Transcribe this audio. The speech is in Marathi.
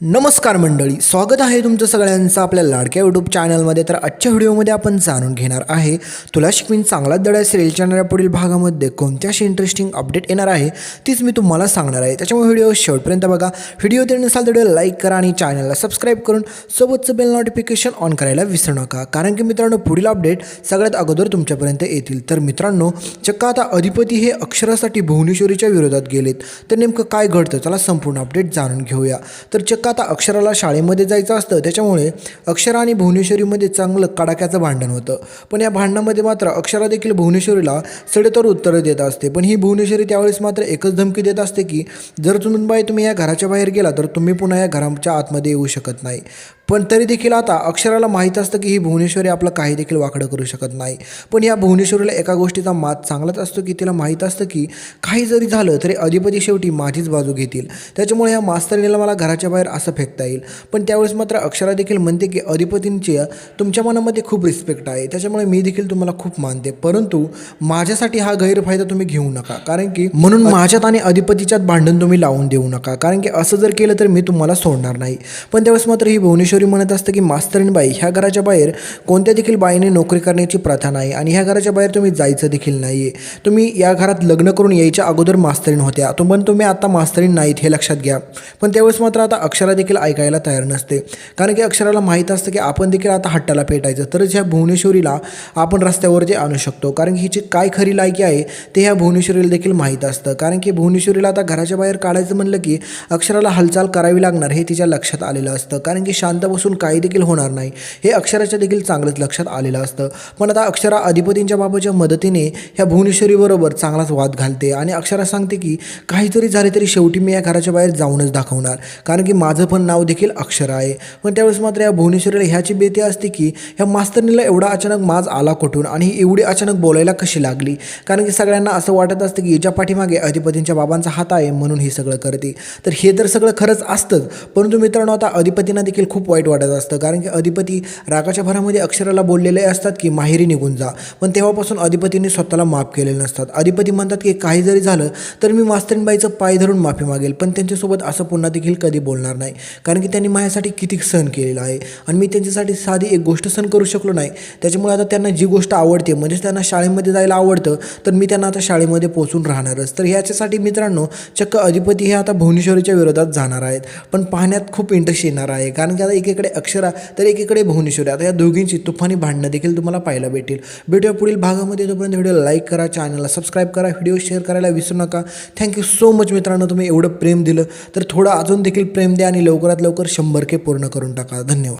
नमस्कार मंडळी स्वागत आहे तुमचं सगळ्यांचं आपल्या लाडक्या यूट्यूब चॅनलमध्ये तर आजच्या व्हिडिओमध्ये आपण जाणून घेणार आहे तुला शिकवीन चांगला दडा सिरियलच्या येणाऱ्या पुढील भागामध्ये कोणत्या अशी इंटरेस्टिंग अपडेट येणार आहे तीच मी तुम्हाला सांगणार आहे. त्याच्यामुळे व्हिडिओ शेवटपर्यंत बघा. व्हिडिओ ते नसाल तर व्हिडिओ लाईक करा आणि चॅनलला सबस्क्राईब करून सोबतचं बेल नोटिफिकेशन ऑन करायला विसरू नका. कारण की मित्रांनो पुढील अपडेट सगळ्यात अगोदर तुमच्यापर्यंत येतील. तर मित्रांनो चक्का आता अधिपती हे अक्षरासाठी भुवनेश्वरीच्या विरोधात गेलेत. तर नेमकं काय घडतं? चला संपूर्ण अपडेट जाणून घेऊया. तर चक्क आता अक्षराला शाळेमध्ये जायचं असतं त्याच्यामुळे अक्षरा आणि भुवनेश्वरीमध्ये चांगलं कडाक्याचं भांडण होतं. पण या भांडणामध्ये मात्र अक्षरा देखील भुवनेश्वरीला सडेतोड उत्तरं देत असते. पण ही भुवनेश्वरी त्यावेळेस मात्र एकच धमकी देत असते की जर तुम्ही बाई तुम्ही या घराच्या बाहेर गेला तर तुम्ही पुन्हा या घराच्या आतमध्ये येऊ शकत नाही. पण तरी देखील आता अक्षराला माहीत असतं की ही भुवनेश्वरी आपलं काही देखील वाकडं करू शकत नाही. पण या भुवनेश्वरीला एका गोष्टीचा मात चांगलाच असतो की तिला माहीत असतं की काही जरी झालं तरी अधिपती शेवटी माझीच बाजू घेतील. त्याच्यामुळे ह्या मास्तरीला मला घराच्या बाहेर असं फेकता येईल. पण त्यावेळेस मात्र अक्षरा देखील म्हणते की अधिपतींची तुमच्या मनामध्ये खूप रिस्पेक्ट आहे. त्याच्यामुळे मी देखील तुम्हाला खूप मानते. परंतु माझ्यासाठी हा गैरफायदा तुम्ही घेऊ नका. कारण की म्हणून माझ्यात आणि अधिपतीच्यात भांडण तुम्ही लावून देऊ नका. कारण की असं जर केलं तर मी तुम्हाला सोडणार नाही. पण त्यावेळेस मात्र ही भुवनेश्वरी म्हणत असतं की मास्तरीणबाई ह्या घराच्या बाहेर कोणत्या देखील बाईने नोकरी करण्याची प्रथा नाही आणि ह्या घराच्या बाहेर तुम्ही जायचं देखील नाही आहे तुम्ही या घरात लग्न करून यायच्या अगोदर मास्तरीण होत्या. तो पण तुम्ही आता मास्तरीण नाहीत हे लक्षात घ्या. पण त्यावेळेस मात्र आता अक्षरा देखील ऐकायला तयार नसते. कारण की अक्षराला माहीत असतं की आपण देखील आता हट्टाला पेटायचं. तरच ह्या भुवनेश्वरीला आपण रस्त्यावर जे आणू शकतो. कारण की हिची काय खरी लायकी आहे ते ह्या भुवनेश्वरीला देखील माहीत असतं. कारण की भुवनेश्वरीला आता घराच्या बाहेर काढायचं म्हणलं की अक्षराला हालचाल करावी लागणार हे तिच्या लक्षात आलेलं असतं. कारण की शांत बसून काही देखील होणार नाही. हे अक्षराच्या देखील चांगलंच लक्षात आलेलं असतं. पण आता अक्षरा अधिपतींच्या बाबाच्या मदतीने ह्या भुवनेश्वरीबरोबर चांगलाच वाद घालते आणि अक्षरा सांगते की काहीतरी झाले तरी शेवटी मी या घराच्या बाहेर जाऊनच दाखवणार. कारण की माझं पण नाव देखील अक्षरा आहे. पण त्यावेळेस मात्र या भुवनेश्वरीला ह्याची बेती असते की ह्या मास्तरणीला एवढा अचानक माज आला कुठून आणि ही एवढी अचानक बोलायला कशी लागली? कारण की सगळ्यांना असं वाटत असतं की याच्या पाठीमागे अधिपतींच्या बाबांचा हात आहे म्हणून हे सगळं करते. तर हे तर सगळं खरंच असतंच. परंतु मित्रांनो आता अधिपतींना देखील खूप वाईट वाटत असतं. कारण की अधिपती रागाच्या भरामध्ये अक्षराला बोललेले असतात की माहेरी निघून जा. पण तेव्हापासून अधिपतींनी स्वतःला माफ केलेले नसतात. अधिपती म्हणतात की काही जरी झालं तर मी मास्तरीणबाईचं पाय धरून माफी मागेल. पण त्यांच्यासोबत असं पुन्हा देखील कधी बोलणार नाही. कारण की त्यांनी माझ्यासाठी किती सहन केलेलं आहे. आणि मी त्यांच्यासाठी साधी एक गोष्ट सहन करू शकलो नाही. त्याच्यामुळे आता त्यांना जी गोष्ट आवडते म्हणजेच त्यांना शाळेमध्ये जायला आवडतं तर मी त्यांना आता शाळेमध्ये पोचून राहणारच. तर ह्याच्यासाठी मित्रांनो चक्क अधिपती हे आता भुवनेश्वरीच्या विरोधात जाणार आहेत. पण पाहण्यात खूप इंटरेस्ट येणार आहे. कारण की आता एकीकडे अक्षरा तर एकीकडे भुवनेश्वरी. आता या दोघींची तुफानी भांडणं देखील तुम्हाला पाहायला भेटेल भेटूया पुढील भागामध्ये. तोपर्यंत व्हिडिओ लाईक करा चॅनलला सबस्क्राईब करा व्हिडिओ शेअर करायला विसरू नका. थँक्यू सो मच मित्रांनो तुम्ही एवढं प्रेम दिलं. तर थोडं अजून देखील प्रेम द्या आणि लवकरात लवकर शंभर के पूर्ण करून टाका. धन्यवाद.